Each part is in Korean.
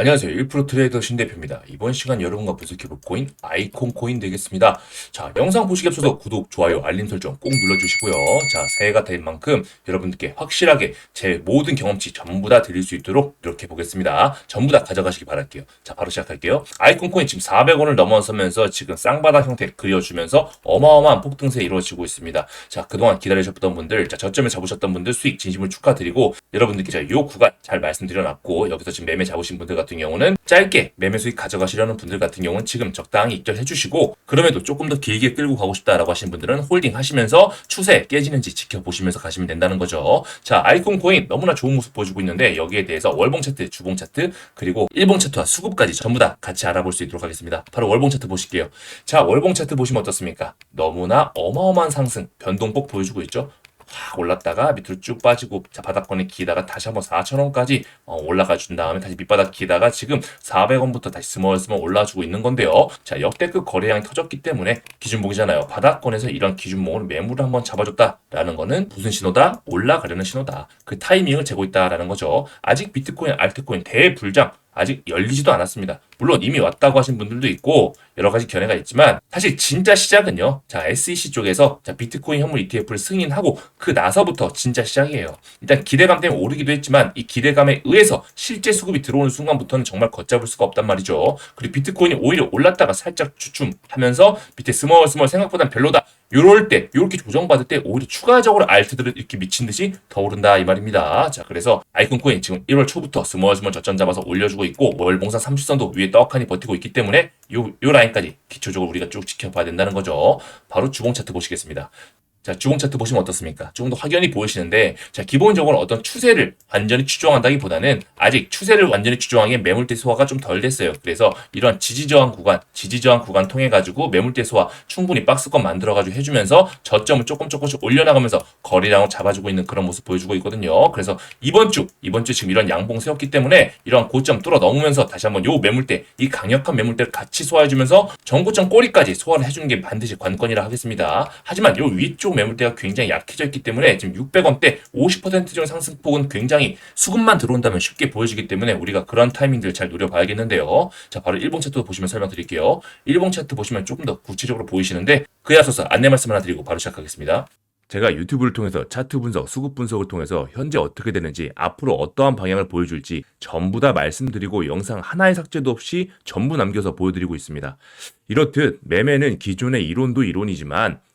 안녕하세요. 1% 트레이더 신대표입니다. 이번 시간 여러분과 분석해볼 코인 아이콘 코인 되겠습니다. 자, 영상 보시기 앞서서 구독, 좋아요, 알림 설정 꼭 눌러주시고요. 자, 새해가 된 만큼 여러분들께 확실하게 제 모든 경험치 전부 다 드릴 수 있도록 노력해 보겠습니다. 전부 다 가져가시기 바랄게요. 자, 바로 시작할게요. 아이콘 코인 지금 400원을 넘어서면서 지금 쌍바닥 형태 그려주면서 어마어마한 폭등세 이루어지고 있습니다. 자, 그동안 기다리셨던 분들, 자, 저점을 잡으셨던 분들 수익 진심을 축하드리고 여러분들께 제가 요 구간 잘 말씀드려놨고 여기서 지금 매매 잡으신 분들 같은 경우는 짧게 매매 수익 가져가시려는 분들 같은 경우는 지금 적당히 입결해 주시고 그럼에도 조금 더 길게 끌고 가고 싶다라고 하시는 분들은 홀딩 하시면서 추세 깨지는지 지켜보시면서 가시면 된다는 거죠. 자, 아이콘 코인 너무나 좋은 모습 보여주고 있는데 여기에 대해서 월봉 차트, 주봉 차트, 그리고 일봉 차트와 수급까지 전부 다 같이 알아볼 수 있도록 하겠습니다. 바로 월봉 차트 보실게요. 자, 월봉 차트 보시면 어떻습니까? 너무나 어마어마한 상승, 변동폭 보여주고 있죠. 확 올랐다가 밑으로 쭉 빠지고 자 바닥권에 기다가 다시 한번 4,000원까지 어, 올라가 준 다음에 다시 밑바닥 기다가 지금 400원부터 다시 스멀스멀 올라주고 있는 건데요. 자 역대급 거래량이 터졌기 때문에 기준봉이잖아요. 바닥권에서 이런 기준봉을 매물을 한번 잡아줬다라는 거는 무슨 신호다? 올라가려는 신호다. 그 타이밍을 재고 있다라는 거죠. 아직 비트코인, 알트코인 대불장 아직 열리지도 않았습니다. 물론 이미 왔다고 하신 분들도 있고 여러 가지 견해가 있지만 사실 진짜 시작은요. 자 SEC 쪽에서 자 비트코인 현물 ETF를 승인하고 그 나서부터 진짜 시작이에요. 일단 기대감 때문에 오르기도 했지만 이 기대감에 의해서 실제 수급이 들어오는 순간부터는 정말 걷잡을 수가 없단 말이죠. 그리고 비트코인이 오히려 올랐다가 살짝 주춤하면서 밑에 스멀스멀 생각보단 별로다. 요럴 때, 요렇게 조정받을 때 오히려 추가적으로 알트들은 이렇게 미친 듯이 더 오른다 이 말입니다. 자, 그래서 아이콘 코인 지금 1월 초부터 스멀스멀 저점 잡아서 올려주고 있고 월봉상 30선도 위에 떡하니 버티고 있기 때문에 요, 요 라인까지 기초적으로 우리가 쭉 지켜봐야 된다는 거죠. 바로 주봉 차트 보시겠습니다. 자, 주봉 차트 보시면 어떻습니까? 조금 더 확연히 보이시는데, 자, 기본적으로 어떤 추세를 완전히 추종한다기 보다는 아직 추세를 완전히 추종하기엔 매물대 소화가 좀 덜 됐어요. 그래서 이런 지지저항 구간, 지지저항 구간 통해가지고 매물대 소화 충분히 박스권 만들어가지고 해주면서 저점을 조금 조금씩 올려나가면서 거래량을 잡아주고 있는 그런 모습 보여주고 있거든요. 그래서 이번 주, 이번 주 지금 이런 양봉 세웠기 때문에 이런 고점 뚫어 넘으면서 다시 한번 요 매물대, 이 강력한 매물대를 같이 소화해주면서 전고점 꼬리까지 소화를 해주는 게 반드시 관건이라 하겠습니다. 하지만 요 위쪽 매물대가 굉장히 약해져 있기 때문에 지금 600원대 50% 정도 상승폭은 굉장히 수급만 들어온다면 쉽게 보여지기 때문에 우리가 그런 타이밍들 잘 노려봐야겠는데요. 자, 바로 일봉 차트 보시면 설명드릴게요. 일봉 차트 보시면 조금 더 구체적으로 보이시는데 그에 앞서서 안내 말씀 하나 드리고 바로 시작하겠습니다. 제가 유튜브를 통해서 차트 분석, 수급 분석을 통해서 현재 어떻게 되는지, 앞으로 어떠한 방향을 보여줄지 전부 다 말씀드리고 영상 하나의 삭제도 없이 전부 남겨서 보여드리고 있습니다. 이렇듯 매매는 기존의 이론도 이론이지만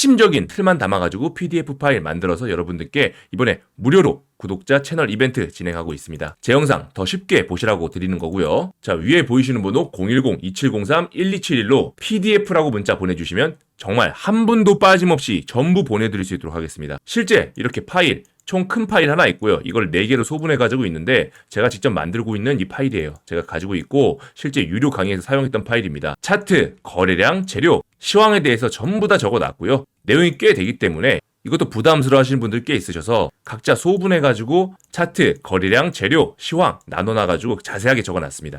핵심적인 틀만 담아가지고 PDF 파일 만들어서 여러분들께 이번에 무료로 구독자 채널 이벤트 진행하고 있습니다. 제 영상 더 쉽게 보시라고 드리는 거고요. 자, 위에 보이시는 번호 010-2703-1271로 PDF라고 문자 보내주시면 정말 한 분도 빠짐없이 전부 보내드릴 수 있도록 하겠습니다. 실제 이렇게 파일, 총 큰 파일 하나 있고요. 이걸 4개로 소분해 가지고 있는데 제가 직접 만들고 있는 이 파일이에요. 제가 가지고 있고 실제 유료 강의에서 사용했던 파일입니다. 차트, 거래량, 재료, 시황에 대해서 전부 다 적어 놨고요. 내용이 꽤 되기 때문에 이것도 부담스러워 하시는 분들 꽤 있으셔서 각자 소분해 가지고 차트, 거래량, 재료, 시황 나눠 놔 가지고 자세하게 적어 놨습니다.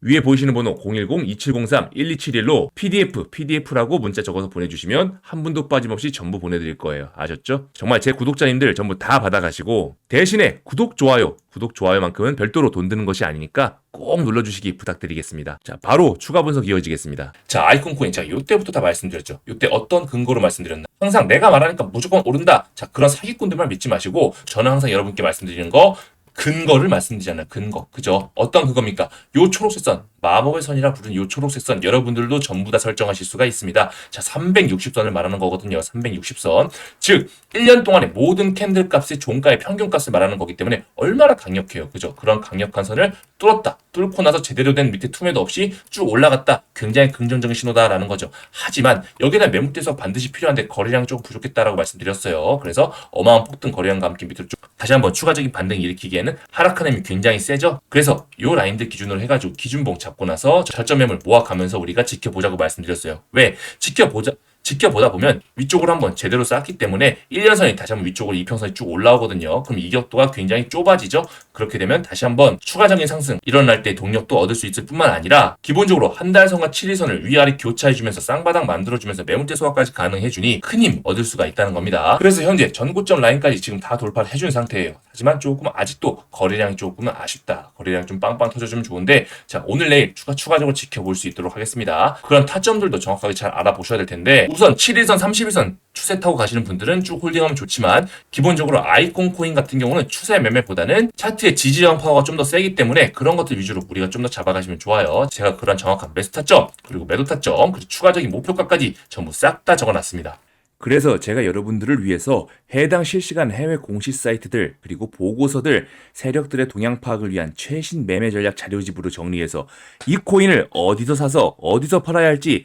위에 보이시는 번호 010-2703-1271로 PDF, PDF라고 문자 적어서 보내주시면 한 분도 빠짐없이 전부 보내드릴 거예요. 아셨죠? 정말 제 구독자님들 전부 다 받아가시고 대신에 구독, 좋아요, 구독, 좋아요만큼은 별도로 돈 드는 것이 아니니까 꼭 눌러주시기 부탁드리겠습니다. 자, 바로 추가 분석 이어지겠습니다. 자, 아이콘 코인. 자, 요때부터 다 말씀드렸죠. 요때 어떤 근거로 말씀드렸나? 항상 내가 말하니까 무조건 오른다. 자, 그런 사기꾼들만 믿지 마시고 저는 항상 여러분께 말씀드리는 거 근거를 말씀드리잖아요. 근거. 그죠? 어떤 근거입니까? 요 초록색 선, 마법의 선이라 부르는 요 초록색 선, 여러분들도 전부 다 설정하실 수가 있습니다. 자, 360선을 말하는 거거든요. 360선. 즉, 1년 동안의 모든 캔들 값의 종가의 평균 값을 말하는 거기 때문에 얼마나 강력해요. 그죠? 그런 강력한 선을 뚫었다. 뚫고 나서 제대로 된 밑에 툼에도 없이 쭉 올라갔다. 굉장히 긍정적인 신호다라는 거죠. 하지만 여기다 매물대에서 반드시 필요한데 거래량 좀 부족했다라고 말씀드렸어요. 그래서 어마어마한 폭등 거래량과 함께 밑으로 쭉 다시 한번 추가적인 반등을 일으키기에는 하락한 힘이 굉장히 세죠. 그래서 요 라인들 기준으로 해가지고 기준봉 잡고 나서 절점 매물 모아가면서 우리가 지켜보자고 말씀드렸어요. 왜? 지켜보자. 지켜보다 보면 위쪽으로 한번 제대로 쌓았기 때문에 1년선이 다시 한번 위쪽으로 이평선이 쭉 올라오거든요. 그럼 이격도가 굉장히 좁아지죠. 그렇게 되면 다시 한번 추가적인 상승 일어날 때 동력도 얻을 수 있을 뿐만 아니라 기본적으로 한 달선과 7일선을 위아래 교차해주면서 쌍바닥 만들어주면서 매물대 소화까지 가능해주니 큰 힘 얻을 수가 있다는 겁니다. 그래서 현재 전고점 라인까지 지금 다 돌파를 해준 상태예요. 하지만 조금 아직도 거래량이 조금은 아쉽다. 거래량 좀 빵빵 터져주면 좋은데 자 오늘 내일 추가 추가적으로 지켜볼 수 있도록 하겠습니다. 그런 타점들도 정확하게 잘 알아보셔야 될 텐데 우선 7일선, 31선 추세 타고 가시는 분들은 쭉 홀딩하면 좋지만 기본적으로 아이콘 코인 같은 경우는 추세 매매보다는 차트의 지지형 파워가 좀 더 세기 때문에 그런 것들 위주로 우리가 좀 더 잡아가시면 좋아요. 제가 그런 정확한 매수 타점 그리고 매도 타점 그리고 추가적인 목표가까지 전부 싹 다 적어놨습니다. 그래서 제가 여러분들을 위해서 해당 실시간 해외 공시 사이트들 그리고 보고서들 세력들의 동향 파악을 위한 최신 매매 전략 자료집으로 정리해서 이 코인을 어디서 사서 어디서 팔아야 할지